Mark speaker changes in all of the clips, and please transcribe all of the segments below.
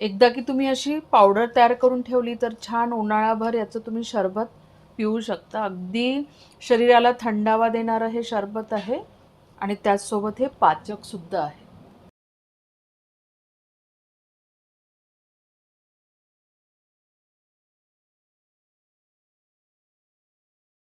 Speaker 1: एकदा की तुम्ही अशी पावडर तयार करून ठेवली तर छान उन्हाळाभर याचं तुम्ही शरबत पिऊ शकता. अगदी शरीराला थंडावा देणारं हे शरबत आहे आणि त्याचसोबत हे पाचक सुद्धा आहे.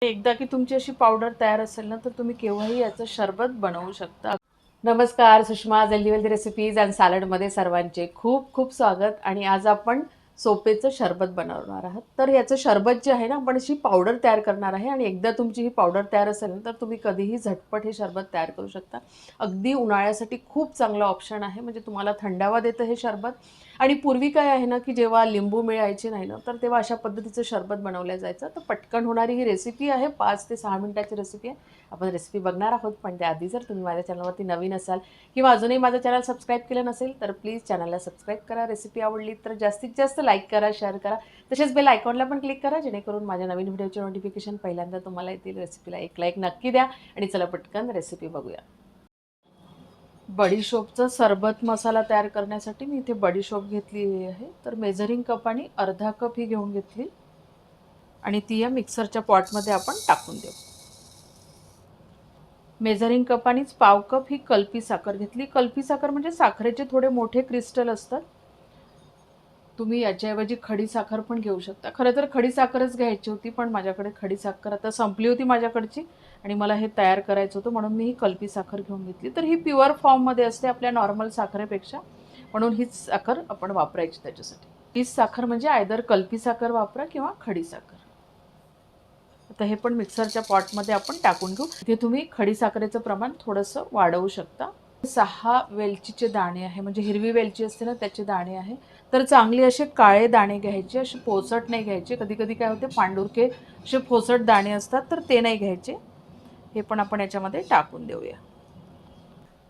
Speaker 1: एकदा की तुमची अशी पावडर तयार असेल ना तर तुम्ही केव्हाही याचं शरबत बनवू शकता.
Speaker 2: नमस्कार सुषमा हेल्दी रेसिपीज अँड सॅलडमध्ये सर्वांचे खूप खूप स्वागत. आणि आज आपण सोपेचं शरबत बनवणार आहात. तर याचं शरबत जे आहे ना आपण अशी पावडर तयार करणार आहे. आणि एकदा तुमची ही पावडर तयार असेल ना तर तुम्ही कधीही झटपट हे शरबत तयार करू शकता. अगदी उन्हाळ्यासाठी खूप चांगलं ऑप्शन आहे. म्हणजे तुम्हाला थंडावा देतं हे शरबत. आणि पूर्वी काय आहे ना की जेव्हा लिंबू मिळायचे नाही ना तर तेव्हा अशा पद्धतीचं शरबत बनवलं जायचं. तर पटकन होणारी ही रेसिपी आहे पाच ते सहा मिनिटाची रेसिपी आहे. आपण रेसिपी बघणार आहोत पण त्याआधी जर तुम्ही माझ्या चॅनलवरती नवीन असाल किंवा अजूनही माझं चॅनल सबस्क्राईब केलं नसेल तर प्लीज चॅनलला सबस्क्राईब करा. रेसिपी आवडली तर जास्तीत जास्त लाईक करा शेअर करा. तसेच बेल आयकॉनला पण क्लिक करा जेणेकरून माझ्या नवीन व्हिडिओचे नोटिफिकेशन पहिल्यांदा तुम्हाला येतील. रेसिपीला एक लाईक नक्की द्या. आणि चला पटकन रेसिपी बघूया.
Speaker 1: बडीशोपचा सरबत मसाला तयार करण्यासाठी मी इथे बडीशोप घेतलेली आहे. तर मेझरिंग कप आणि अर्धा कप ही घेऊन घेतली. आणि ती या मिक्सरच्या पॉटमध्ये आपण टाकून देऊ. मेजरिंग कपानीच पाव कप ही कल्पी साखर घेतली. कल्पी साखर म्हणजे साखरेचे थोडे मोठे क्रिस्टल असतात. तुम्ही याच्याऐवजी खडी साखर पण घेऊ शकता. खरं तर खडी साखरच घ्यायची होती पण माझ्याकडे खडी साखर आता संपली होती माझ्याकडची आणि मला हे तयार करायचं होतं म्हणून मी ही कल्पी साखर घेऊन घेतली. तर ही प्युअर फॉर्ममध्ये असते आपल्या नॉर्मल साखरेपेक्षा म्हणून हीच साखर आपण वापरायची त्याच्यासाठी. तीच साखर म्हणजे आयदर कल्पी साखर वापरा किंवा खडी साखर. आता हे पण मिक्सरच्या पॉटमध्ये आपण टाकून घेऊ. इथे तुम्ही खडी साखरेचं प्रमाण थोडंसं वाढवू शकता. सहा वेलचीचे दाणे आहे म्हणजे हिरवी वेलची असते ना त्याचे दाणे आहे. तर चांगले असे काळे दाणे घ्यायचे असे पोसट नाही घ्यायचे. कधी कधी काय होते पांडुरके असे पोसट दाणे असतात तर ते नाही घ्यायचे. हे पण आपण याच्यामध्ये टाकून देऊया.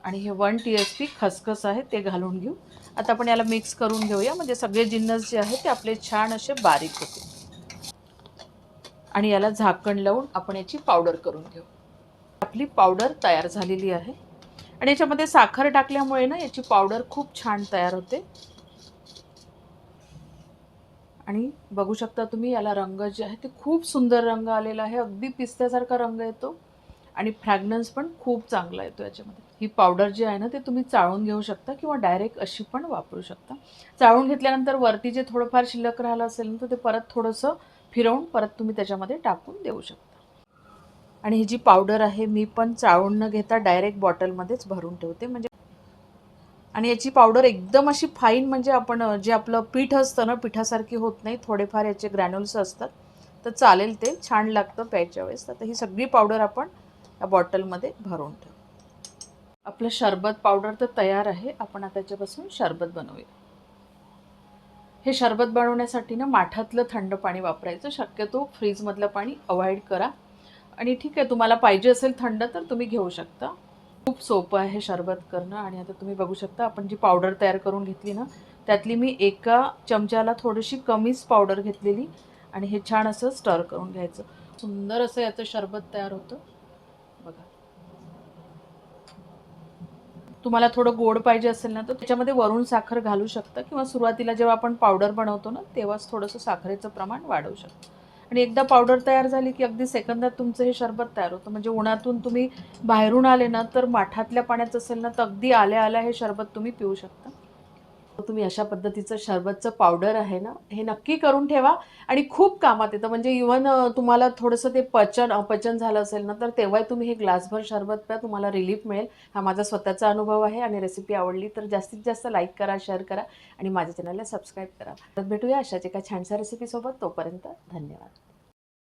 Speaker 1: आणि हे वन टी एस पी खसखस आहे ते घालून घेऊ. आता आपण याला मिक्स करून घेऊया. म्हणजे सगळे जिन्नस जे आहे ते आपले छान असे बारीक होते आणि याला झाकण लावून आपण याची पावडर करून घेऊ. आपली पावडर तयार झालेली आहे. आणि याच्यामध्ये साखर टाकल्यामुळे ना याची पावडर खूप छान तयार होते. आणि बघू शकता तुम्ही याला रंग जे आहे ते खूप सुंदर रंग आलेला आहे. अगदी पिस्त्यासारखा रंग येतो. आणि फ्रॅग्रन्स पण खूप चांगला येतो याच्यामध्ये. ही पावडर जी आहे ना ते तुम्ही चाळून घेऊ शकता किंवा डायरेक्ट अशी पण वापरू शकता. चाळून घेतल्यानंतर वरती जे थोडंफार शिल्लक राहिलं असेल ना तर ते परत थोडंसं फिरवून परत तुम्ही त्याच्यामध्ये टाकून देऊ शकता. आणि ही जी पावडर आहे मी पण चाळून न घेता डायरेक्ट बॉटलमध्येच भरून ठेवते. म्हणजे आणि याची पावडर एकदम अशी फाईन म्हणजे आपण जे आपलं पीठ असतं ना पिठासारखी होत नाही थोडेफार याचे ग्रॅन्युल्स असतात. तर चालेल ते छान लागतं प्यायच्या वेळेस. तर ही सगळी पावडर आपण या बॉटलमध्ये भरून ठेवू. आपलं शरबत पावडर तर तयार आहे. आपण आता त्याच्यापासून शरबत बनवूया. हे शरबत बनवण्यासाठी ना माठातलं थंड पाणी वापरायचं. शक्यतो फ्रीजमधलं पाणी अवॉइड करा. आणि ठीक आहे तुम्हाला पाहिजे असेल थंड तर तुम्ही घेऊ शकता. खूप सोपं आहे शरबत करणं आणि आता तुम्ही बघू शकता आपण जी पावडर तयार करून घेतली ना त्यातली मी एका चमच्याला थोडीशी कमीच पावडर घेतलेली आणि हे छान असं स्टर करून घ्यायचं. सुंदर असं याचं शरबत तयार होतं. बघा. तुम्हाला थोडं गोड पाहिजे असेल ना तर त्याच्यामध्ये वरून साखर घालू शकता किंवा सुरुवातीला जेव्हा आपण पावडर बनवतो ना तेव्हाच थोडंसं साखरेचं प्रमाण वाढवू शकतो. आणि एकदा पावडर तयार झाली की अगदी सेकंदात तुमचं हे शरबत तयार होतं. म्हणजे उन्हातून तुम्ही बाहेरून आले ना तर माठातल्या पाण्यात असेल ना तर अगदी आल्या आल्या हे शरबत तुम्ही पिऊ शकता. तुम्ही अशा पद्धतीचं शरबतचं पावडर आहे ना हे नक्की करून ठेवा आणि खूप कामात येतं. म्हणजे इवन तुम्हाला थोडंसं ते पचन अपचन झालं असेल ना तर तेव्हाही तुम्ही हे ग्लासभर शरबत प्या तुम्हाला रिलीफ मिळेल. हा माझा स्वतःचा अनुभव आहे आणि रेसिपी आवडली तर जास्तीत जास्त लाईक करा शेअर करा आणि माझ्या चॅनलला सबस्क्राईब करा. तर भेटूया अशाच एका छानशा रेसिपीसोबत तोपर्यंत धन्यवाद.